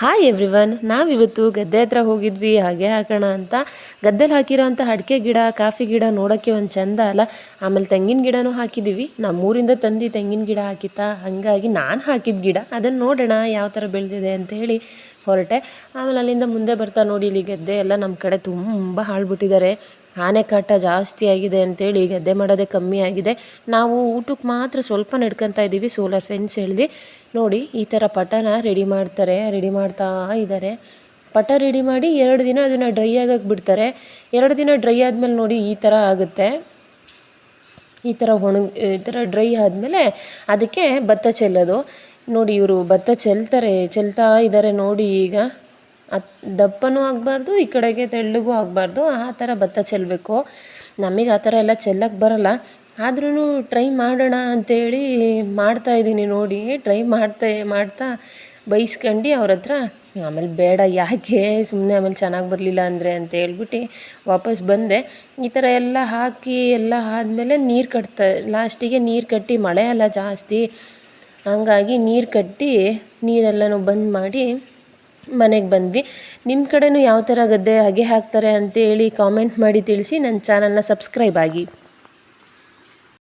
Hi everyone ನಾವಿವತ್ತು ಗದ್ದೆ ಹತ್ರ ಹೋಗಿದ್ವಿ, ಹಾಗೆ ಹಾಕೋಣ ಅಂತ. ಗದ್ದೆಲಿ ಹಾಕಿರೋ ಅಂಥ ಅಡಿಕೆ ಗಿಡ, ಕಾಫಿ ಗಿಡ ನೋಡೋಕ್ಕೆ ಒಂದು ಚಂದ ಅಲ್ಲ. ಆಮೇಲೆ ತೆಂಗಿನ ಗಿಡನೂ ಹಾಕಿದ್ದೀವಿ ನಮ್ಮೂರಿಂದ ತಂದು ತೆಂಗಿನ ಗಿಡ ಹಾಕಿತ್ತಾ? ಹಾಗಾಗಿ ನಾನು ಹಾಕಿದ ಗಿಡ. ಅದನ್ನು ನೋಡೋಣ ಯಾವ ಥರ ಬೆಳೆದಿದೆ ಅಂತ ಹೇಳಿ ಹೊರಟೆ. ಆಮೇಲೆ ಅಲ್ಲಿಂದ ಮುಂದೆ ಬರ್ತಾ ನೋಡಿ ಇಲ್ಲಿ ಗದ್ದೆ ಎಲ್ಲ ನಮ್ಮ ಕಡೆ ತುಂಬ ಹಾಳ್ಬಿಟ್ಟಿದ್ದಾರೆ ಆನೆ ಕಾಟ ಜಾಸ್ತಿ ಆಗಿದೆ ಅಂತೇಳಿ ಗದ್ದೆ ಮಾಡೋದೇ ಕಮ್ಮಿ ಆಗಿದೆ. ನಾವು ಊಟಕ್ಕೆ ಮಾತ್ರ ಸ್ವಲ್ಪ ನಡ್ಕೊತಾ ಇದ್ದೀವಿ ಸೋಲಾರ್ ಫೆನ್ಸ್ ಹೇಳಿದ್ವಿ. ನೋಡಿ, ಈ ಥರ ಪಟನ ರೆಡಿ ಮಾಡ್ತಾರೆ ರೆಡಿ ಮಾಡ್ತಾ ಇದ್ದಾರೆ. ಪಟ ರೆಡಿ ಮಾಡಿ ಎರಡು ದಿನ ಅದನ್ನು ಡ್ರೈ ಆಗೋಕೆ ಬಿಡ್ತಾರೆ. ಎರಡು ದಿನ ಡ್ರೈ ಆದಮೇಲೆ ನೋಡಿ ಈ ಥರ ಆಗುತ್ತೆ. ಈ ಥರ ಒಣಗಿ, ಈ ಥರ ಡ್ರೈ ಆದಮೇಲೆ ಅದಕ್ಕೆ ಭತ್ತ ಚೆಲ್ಲೋದು. ನೋಡಿ ಇವರು ಭತ್ತ ಚೆಲ್ತಾರೆ, ಚೆಲ್ತಾ ಇದ್ದಾರೆ ನೋಡಿ ಈಗ. ದಪ್ಪನೂ ಆಗಬಾರ್ದು, ಈ ಕಡೆಗೆ ತೆಳ್ಳಗೂ ಆಗಬಾರ್ದು. ಆ ಥರ ಭತ್ತ ಚೆಲ್ಲಬೇಕು ನಮಗೆ ಆ ಥರ ಎಲ್ಲ ಚೆಲ್ಲಕ್ಕೆ ಬರಲ್ಲ. ಆದ್ರೂ ಟ್ರೈ ಮಾಡೋಣ ಅಂತೇಳಿ ಮಾಡ್ತಾಯಿದ್ದೀನಿ ನೋಡಿ. ಟ್ರೈ ಮಾಡ್ತಾ ಮಾಡ್ತಾ ಬೈಸ್ಕೊಂಡು ಅವ್ರ ಹತ್ರ, ಆಮೇಲೆ ಬೇಡ ಯಾಕೆ ಸುಮ್ಮನೆ ಆಮೇಲೆ ಚೆನ್ನಾಗಿ ಬರಲಿಲ್ಲ ಅಂದರೆ ಅಂತ ಹೇಳ್ಬಿಟ್ಟು ವಾಪಸ್ ಬಂದೆ. ಈ ಥರ ಎಲ್ಲ ಹಾಕಿ, ಎಲ್ಲ ಆದಮೇಲೆ ನೀರು ಕಟ್ತಾ, ಲಾಸ್ಟಿಗೆ ನೀರು ಕಟ್ಟಿ, ಮಳೆ ಎಲ್ಲ ಜಾಸ್ತಿ. ಹಂಗಾಗಿ ನೀರು ಕಟ್ಟಿ ನೀರೆಲ್ಲನೂ ಬಂದ್ ಮಾಡಿ ಮನೆಗೆ ಬಂದ್ವಿ. ನಿಮ್ಮ ಕಡೆನೂ ಯಾವ ಥರ ಗದ್ದೆ ಹಾಗೆ ಹಾಕ್ತಾರೆ ಅಂತೇಳಿ ಕಾಮೆಂಟ್ ಮಾಡಿ ತಿಳಿಸಿ. ನನ್ನ ಚಾನಲ್ನ ಸಬ್ಸ್ಕ್ರೈಬ್ ಆಗಿ.